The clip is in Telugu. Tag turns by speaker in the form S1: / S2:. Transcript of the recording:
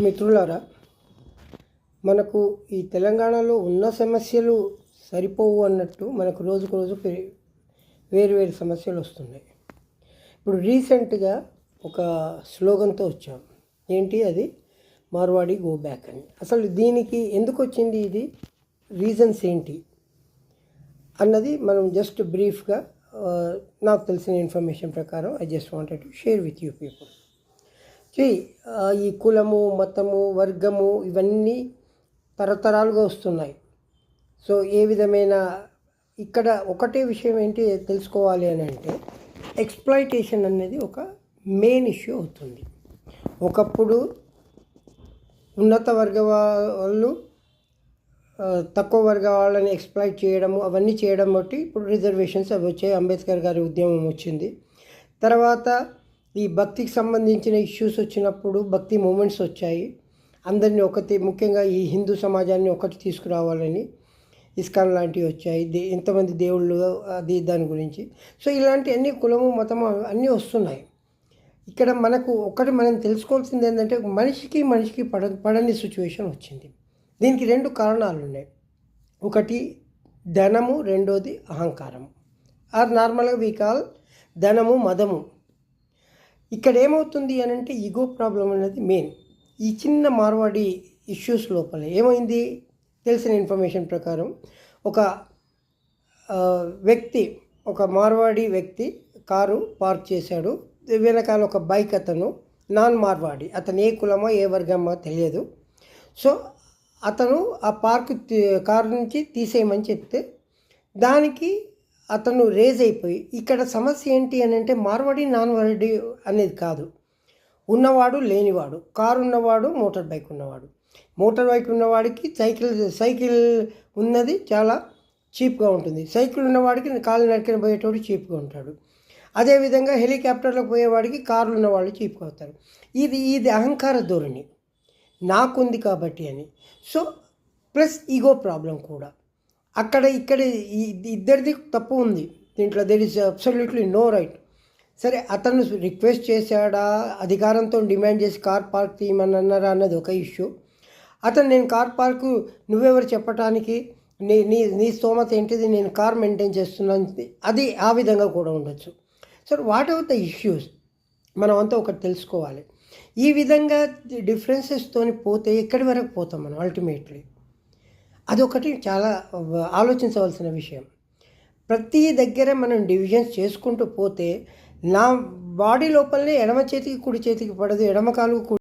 S1: మిత్రులారా మనకు ఈ తెలంగాణలో ఉన్న సమస్యలు సరిపోవు అన్నట్టు మనకు రోజుకు రోజు వేరు వేరు సమస్యలు వస్తున్నాయి. ఇప్పుడు రీసెంట్గా ఒక స్లోగన్తో వచ్చాం. ఏంటి అది? మార్వాడి గో బ్యాక్ అని. అసలు దీనికి ఎందుకు వచ్చింది ఇది? రీజన్స్ ఏంటి? అన్నది మనం జస్ట్ బ్రీఫ్గా నాకు తెలిసిన ఇన్ఫర్మేషన్ ప్రకారం I just wanted to share with you people. ఈ కులము మతము వర్గము ఇవన్నీ తరతరాలుగా వస్తున్నాయి. సో ఏ విధమైన ఇక్కడ ఒకటే విషయం ఏంటి తెలుసుకోవాలి అని అంటే ఎక్స్ప్లాయిటేషన్ అనేది ఒక మెయిన్ ఇష్యూ అవుతుంది. ఒకప్పుడు ఉన్నత వర్గ వాళ్ళు తక్కువ వర్గ వాళ్ళని ఎక్స్ప్లాయిట్ చేయడము అవన్నీ చేయడం బట్టి ఇప్పుడు రిజర్వేషన్స్ అవి వచ్చాయి. అంబేద్కర్ గారి ఉద్యమం వచ్చింది. తర్వాత ఈ భక్తికి సంబంధించిన ఇష్యూస్ వచ్చినప్పుడు భక్తి మూమెంట్స్ వచ్చాయి. అందరినీ ఒకటి ముఖ్యంగా ఈ హిందూ సమాజాన్ని ఒకటి తీసుకురావాలని ఇస్కాన్ లాంటివి వచ్చాయి. దే ఎంతమంది దేవుళ్ళు అది దాని గురించి. సో ఇలాంటి అన్ని కులము మతము అన్నీ వస్తున్నాయి. ఇక్కడ మనకు ఒకటి మనం తెలుసుకోవాల్సింది ఏంటంటే మనిషికి మనిషికి పడ పడని సిచ్యువేషన్ వచ్చింది. దీనికి రెండు కారణాలు ఉన్నాయి. ఒకటి ధనము. రెండోది అహంకారం ఆర్ నార్మల్గా వీ కాల్ ధనము మదము. ఇక్కడ ఏమవుతుంది అని అంటే ఈగో ప్రాబ్లం అనేది మెయిన్ ఈ చిన్న మార్వాడి ఇష్యూస్ లోపల. ఏమైంది? తెలిసిన ఇన్ఫర్మేషన్ ప్రకారం ఒక వ్యక్తి ఒక మార్వాడి వ్యక్తి కారు పార్క్ చేశాడు. వెనకాల ఒక బైక్ అతను నాన్ మార్వాడి. అతను ఏ కులమో ఏ వర్గమో తెలియదు. సో అతను ఆ పార్క్ కారు నుంచి తీసేయమని చెప్తే దానికి అతను రేజ్ అయిపోయి ఇక్కడ సమస్య ఏంటి అని అంటే మార్వాడి నాన్ మార్వాడి అనేది కాదు. ఉన్నవాడు లేనివాడు. కారు ఉన్నవాడు మోటార్ బైక్ ఉన్నవాడు. మోటార్ బైక్ ఉన్నవాడికి సైకిల్ సైకిల్ ఉన్నది చాలా చీప్గా ఉంటుంది. సైకిల్ ఉన్నవాడికి కాలు నడికిన పోయేటోడు చీప్గా ఉంటాడు. అదేవిధంగా హెలికాప్టర్లో పోయేవాడికి కారులు ఉన్నవాళ్ళు చీప్గా అవుతారు. ఇది ఇది అహంకార ధోరణి. నాకుంది కాబట్టి అని. సో ప్లస్ ఈగో ప్రాబ్లం కూడా. అక్కడ ఇక్కడ ఇద్దరిది తప్పు ఉంది. దీంట్లో there is absolutely no right సరే అతను రిక్వెస్ట్ చేశాడా? అధికారంతో డిమాండ్ చేసి కార్ పార్క్ తీయమని అన్నారా అన్నది ఒక ఇష్యూ అతను నేను కార్ పార్కు నువ్వెవరు చెప్పటానికి? నీ నీ నీ స్తోమత ఏంటిది? నేను కార్ మెయింటైన్ చేస్తున్నాను. అది ఆ విధంగా కూడా ఉండొచ్చు. So what are the issues మనం అంతా ఒకటి తెలుసుకోవాలి. ఈ విధంగా డిఫరెన్సెస్తోని పోతే ఎక్కడి వరకు పోతాం మనం అల్టిమేట్లీ అదొకటి చాలా ఆలోచించవలసిన విషయం. ప్రతి దగ్గర మనం డివిజన్స్ చేసుకుంటూ పోతే నా బాడీ లోపలనే ఎడమ చేతికి కుడి చేతికి పడదు ఎడమ కాలు